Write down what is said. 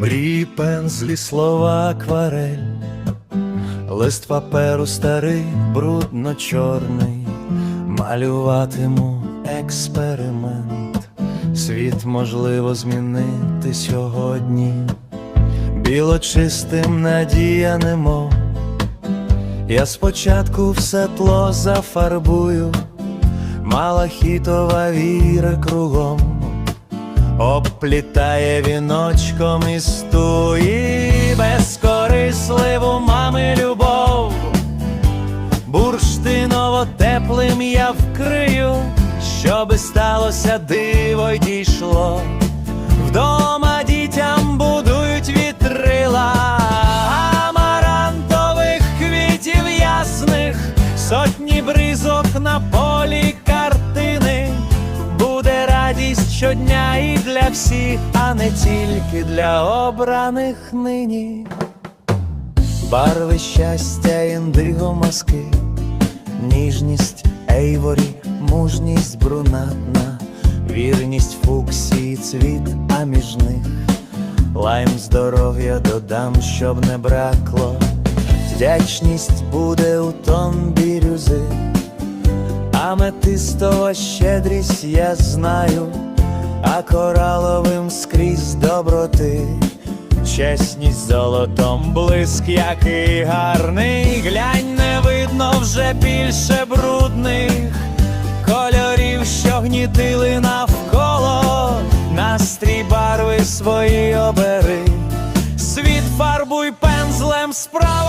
Мрії пензлі, слова акварель, лист паперу старий, брудно чорний, малюватиму експеримент, світ можливо змінити сьогодні, білочистим надіянимо. Я спочатку все тло зафарбую, малахітова віра кругом обплітає віночком із туї безкорисливу мами любов, бурштиново теплим я вкрию, щоби сталося диво й дійшло. Вдома дітям будують вітрила, амарантових квітів ясних, сотні бризок на полі для всіх, а не тільки для обраних нині. Барви щастя, індиго маски, ніжність ейворі, мужність брунатна, вірність фуксії, цвіт, а між них лайм здоров'я додам, щоб не бракло. Вдячність буде у тон бірюзи. Аметистова щедрість я знаю, а кораловим скрізь доброти, чесність золотом блиск, який гарний, глянь, не видно вже більше брудних кольорів, що гнітили навколо, настрій барви свої обери, світ фарбуй пензлем слово.